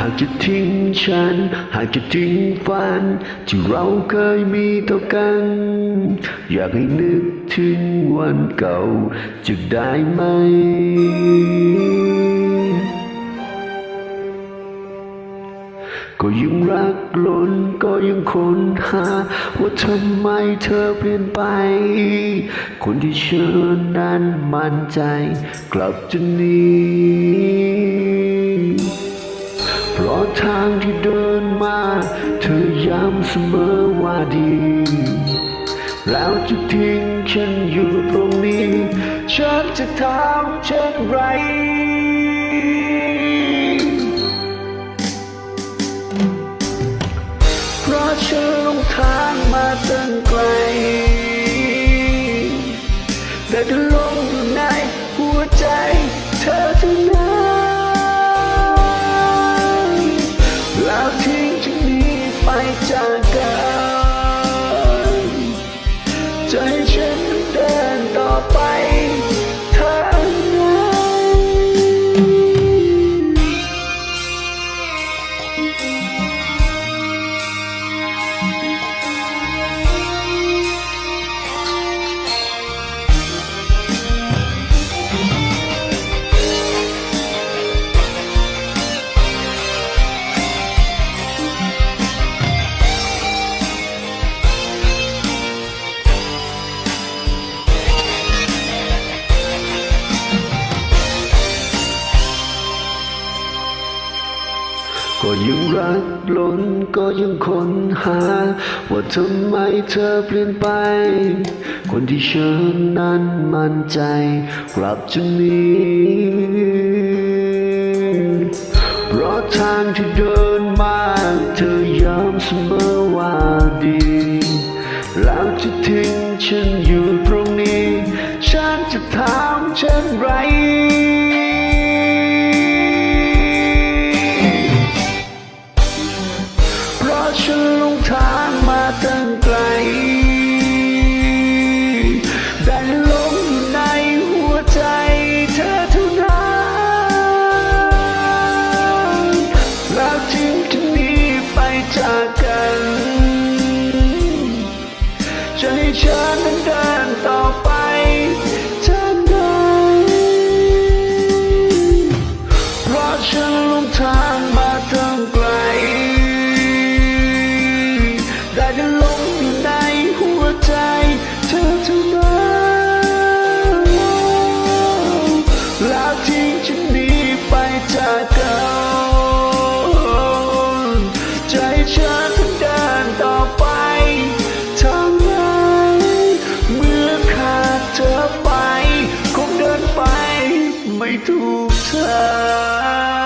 หากจะทิ้งฉัน หากจะทิ้งฝัน ที่เราเคยมีต่อกัน อยากให้นึกถึงวันเก่าจะได้ไหม ก็ยังรักล้นก็ยังค้นหา ว่าทำไมเธอเปลี่ยนไป คนที่เชิญนั้นมั่นใจ กลับจะหนี ทางที่เดินมา เธอย้ำเสมอว่าดี แล้วจะทิ้งฉันอยู่ตรงนี้ ฉันจะทำเช่นไร ใจฉันเดินต่อไป ก็ยังรักล้นก็ยังค้นหา ว่าทำไมเธอเปลี่ยนไป คนที่เชิญนั้นมั่นใจกลับจะหนีเพราะทางที่เดินมาเธอย้ำเสมอว่าดี แล้วจะทิ้งฉันอยู่ตรงนี้ ฉันจะทำเช่นไร จะให้ฉันนั้นเดินต่อไปทางใดเพราะฉันลงทางมาตั้งไกล ได้แต่ลงอยู่ในหัวใจเธอเท่านั้นแล้วทิ้งฉันนีไปจาก 独特